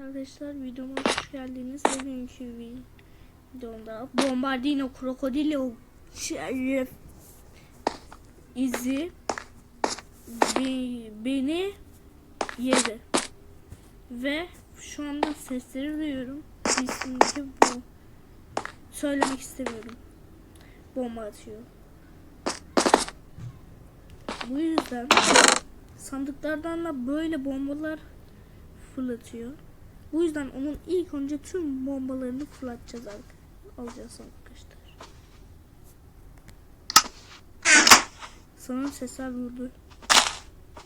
Arkadaşlar videoma hoş geldiniz. Bugünkü videomda Bombardino Krokodilo şeref izi be- beni yedi. Ve şu anda sesleri duyuyorum. Kesinlikle bu. Söylemek istemiyorum. Bomba atıyor. Bu yüzden sandıklardan da böyle bombalar fırlatıyor. Bu yüzden onun ilk önce tüm bombalarını fırlatacağız alacağız arkadaşlar. Sanırım sesler vurdu.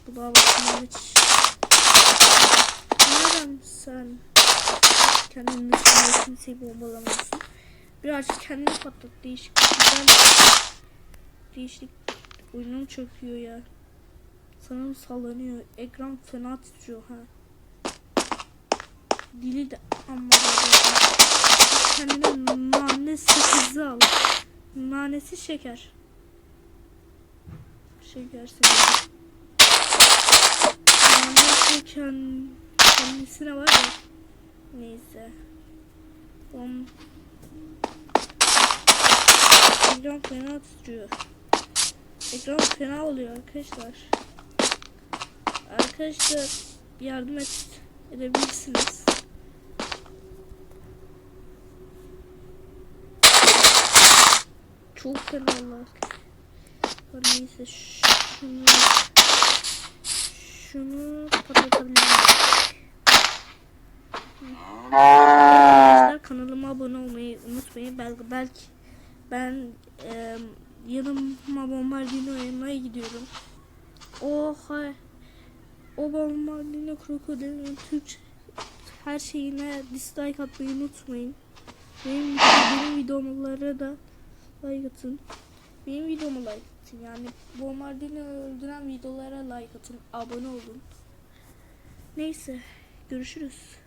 Bu daha hiç. Neden sen kendini dışında kimseyi bombalamıyorsun? Birazcık kendini patlat. Değişik güzel. Değişik oyunum çöküyor ya. Sanırım sallanıyor. Ekran fena titriyor ha. Dili de da Kendine nane sakızı al. Nanesi şeker. Şeker seviyorum. Nane şeker kendisine var ya. Neyse. Bom. Ekran fena titriyor. Ekran fena oluyor arkadaşlar. Arkadaşlar yardım et edebilirsiniz. Çok Allah. Neyse şunu şunu patlatabilirim. Kanalıma abone olmayı unutmayın. Belki belki ben e, yanıma bombardino oynamaya gidiyorum. Oha. O bombardino krokodilin Türkçe her şeyine dislike atmayı unutmayın. Benim, benim da like atın. Benim videoma like atın. Yani bombardino öldüren videolara like atın. Abone olun. Neyse. Görüşürüz.